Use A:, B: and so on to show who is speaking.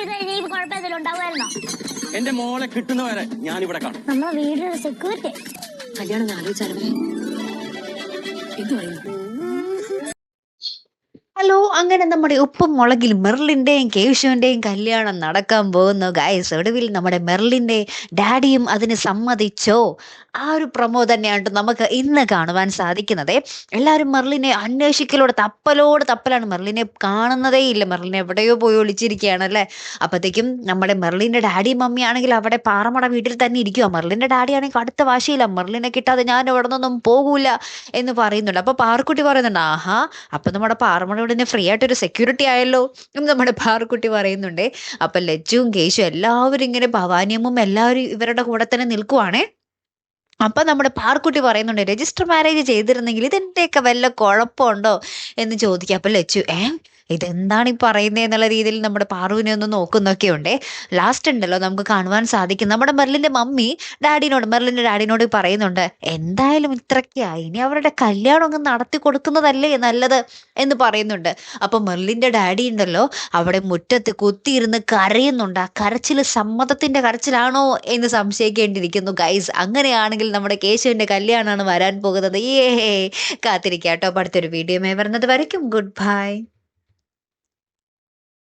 A: ചെയ്ത് കഴിഞ്ഞാൽ ഈ കുഴപ്പമെന്തെങ്കിലും ഉണ്ടാവുമായിരുന്നോ?
B: എന്റെ മോളെ കിട്ടുന്നവരെ ഞാൻ ഇവിടെ കാണും.
A: നമ്മളെ വീടിന് സെക്യൂരിറ്റി
C: കല്യാണം ആലോചിച്ചാലും ആലോചിച്ചാലോ എന്ത് പറയുന്നു?
D: ഹലോ അങ്ങനെ നമ്മുടെ ഉപ്പും മുളകിൽ മെർലിന്റെയും കേശുവിന്റെയും കല്യാണം നടക്കാൻ പോകുന്നു ഗായസ് ഒടുവിൽ നമ്മുടെ മെർലിന്റെ ഡാഡിയും അതിന് സമ്മതിച്ചോ? ആ ഒരു പ്രമോ തന്നെയാണ് നമുക്ക് ഇന്ന് കാണുവാൻ സാധിക്കുന്നത്. എല്ലാവരും മെർലിനെ അന്വേഷിക്കലോട് തപ്പലോട് തപ്പലാണ്. മെർലിനെ കാണുന്നതേ ഇല്ല. മെർലിൻ എവിടെയോ പോയി ഒളിച്ചിരിക്കുകയാണ് അല്ലേ? അപ്പോഴത്തേക്കും നമ്മുടെ മെർലിന്റെ ഡാഡിയും മമ്മിയാണെങ്കിൽ അവിടെ പാറമട വീട്ടിൽ തന്നെ ഇരിക്കുക മെർലിന്റെ ഡാഡി ആണെങ്കിൽ അടുത്ത വാശിയില്ല മെർലിനെ കിട്ടാതെ ഞാൻ ഇവിടെ നിന്നൊന്നും പോകൂല എന്ന് പറയുന്നുണ്ട്. അപ്പോൾ പാറക്കുട്ടി പറയുന്നുണ്ട് ആഹാ അപ്പം നമ്മുടെ പാറമടവിടിന് ഫ്രീ ആയിട്ടൊരു സെക്യൂരിറ്റി ആയല്ലോ എന്ന് നമ്മുടെ ഭാർക്കുട്ടി പറയുന്നുണ്ട്. അപ്പം ലജ്ജുവും കേശും എല്ലാവരും ഇങ്ങനെ ഭവാനിയമ്മും എല്ലാവരും ഇവരുടെ കൂടെ തന്നെ നിൽക്കുവാണേ. അപ്പം നമ്മുടെ പാർക്കുട്ടി പറയുന്നുണ്ട് രജിസ്റ്റർ മാരേജ് ചെയ്തിരുന്നെങ്കിൽ ഇതിന്റെയൊക്കെ വല്ല കുഴപ്പമുണ്ടോ? എന്ന് ചോദിക്കുക അപ്പം ലച്ചു ഏ ഇതെന്താണ് ഈ പറയുന്നത് എന്നുള്ള രീതിയിൽ നമ്മുടെ പാറുവിനെ ഒന്ന് നോക്കുന്നൊക്കെ ഉണ്ട് ലാസ്റ്റ് ഉണ്ടല്ലോ നമുക്ക് കാണുവാൻ സാധിക്കും. നമ്മുടെ മെർലിന്റെ മമ്മി ഡാഡിനോട് മെർലിന്റെ ഡാഡിനോട് പറയുന്നുണ്ട് എന്തായാലും ഇത്രയ്ക്കായി ഇനി അവരുടെ കല്യാണം അങ്ങ് നടത്തി കൊടുക്കുന്നതല്ലേ നല്ലത്? എന്ന് പറയുന്നുണ്ട്. അപ്പം മെർലിന്റെ ഡാഡി ഉണ്ടല്ലോ അവിടെ മുറ്റത്ത് കുത്തിയിരുന്ന് കരയുന്നുണ്ട്. ആ കരച്ചിൽ സമ്മതത്തിന്റെ കരച്ചിലാണോ എന്ന് സംശയിക്കേണ്ടിയിരിക്കുന്നു. ഗൈസ് അങ്ങനെയാണെങ്കിൽ നമ്മുടെ കേശുവിന്റെ കല്യാണമാണ് വരാൻ പോകുന്നത്. ഏ കാത്തിരിക്കാം കേട്ടോ അടുത്തൊരു വീഡിയോ വരുന്നത് വരയ്ക്കും. Good bye